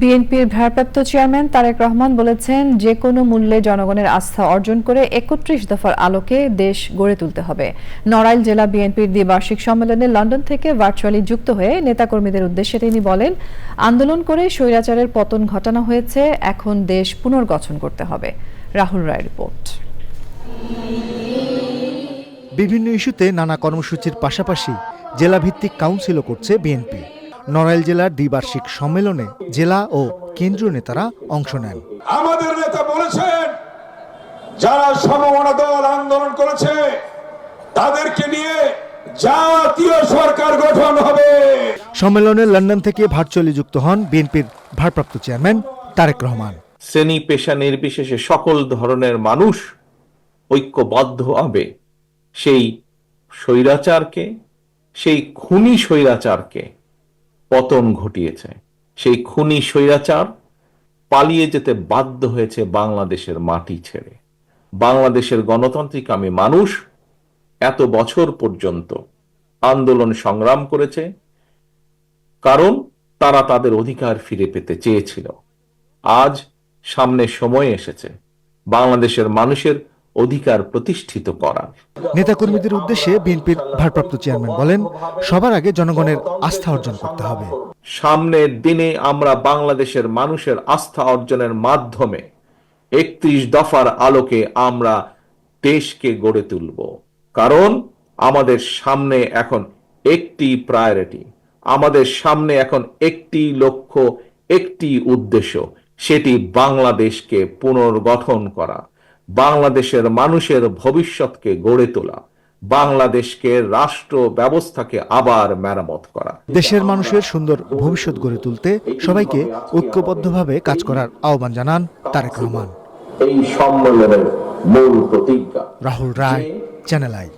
বিএনপির ভারপ্রাপ্ত চেয়ারম্যান তারেক রহমান বলেছেন যে কোনো মূল্যে জনগণের আস্থা অর্জন করে একত্রিশ দফার আলোকে দেশ গড়ে তুলতে হবে। নড়াইল জেলা বিএনপির দ্বিবার্ষিক সম্মেলনে লন্ডন থেকে ভার্চুয়ালি যুক্ত হয়ে নেতাকর্মীদের উদ্দেশ্যে তিনি বলেন, আন্দোলন করে স্বৈরাচারের পতন ঘটানো হয়েছে, এখন দেশ পুনর্গঠন করতে হবে। রাহুল রায় রিপোর্ট। বিভিন্ন ইস্যুতে নানা কর্মসূচির পাশাপাশি জেলাভিত্তিক কাউন্সিলও করছে বিএনপি। নড়াইল জেলার দ্বিবার্ষিক সম্মেলনে জেলা ও কেন্দ্রীয় নেতারা অংশ নেন। আমাদের নেতা বলেছেন যারা সমমনা দল আন্দোলন করেছে তাদেরকে নিয়ে জাতীয় সরকার গঠন হবে। সম্মেলনে লন্ডন থেকে ভার্চুয়ালি যুক্ত হন বিএনপির ভারপ্রাপ্ত চেয়ারম্যান তারেক রহমান। শ্রেণি পেশা নির্বিশেষে সকল ধরনের মানুষ ঐক্যবদ্ধ হবে। সেই স্বৈরাচারকে সেই খুনি স্বৈরাচারকে পতন ঘটিয়েছে। সেই খুনি স্বৈরাচার পালিয়ে যেতে বাধ্য হয়েছে বাংলাদেশের মাটি ছেড়ে। বাংলাদেশের গণতান্ত্রিক আমি মানুষ এত বছর পর্যন্ত আন্দোলন সংগ্রাম করেছে, কারণ তারা তাদের অধিকার ফিরে পেতে চেয়েছিল। আজ সামনে সময় এসেছে। বাংলাদেশের মানুষের অধিকার প্রতিষ্ঠিত করার নেতাকর্মীদের উদ্দেশ্যে বিএনপির ভারপ্রাপ্ত চেয়ারম্যান বলেন সবার আগে জনগণের আস্থা অর্জন করতে হবে। সামনের দিনে আমরা বাংলাদেশের মানুষের আস্থা অর্জনের মাধ্যমে একত্রিশ দফার আলোকে আমরা দেশকে গড়ে তুলব। কারণ আমাদের সামনে এখন একটি প্রায়োরিটি আমাদের সামনে এখন একটি লক্ষ্য একটি উদ্দেশ্য সেটি বাংলাদেশকে পুনর্গঠন করা। বাংলাদেশের মানুষের ভবিষ্যৎকে গড়ে তোলা বাংলাদেশকে রাষ্ট্র ব্যবস্থাকে আবার মেরামত করা। দেশের মানুষের সুন্দর ভবিষ্যৎ গড়ে তুলতে সবাইকে ঐক্যবদ্ধভাবে কাজ করার আহ্বান জানান তারেক রহমান। এই সম্মেলনের মূল প্রতিজ্ঞা। রাহুল রায় চ্যানেল আই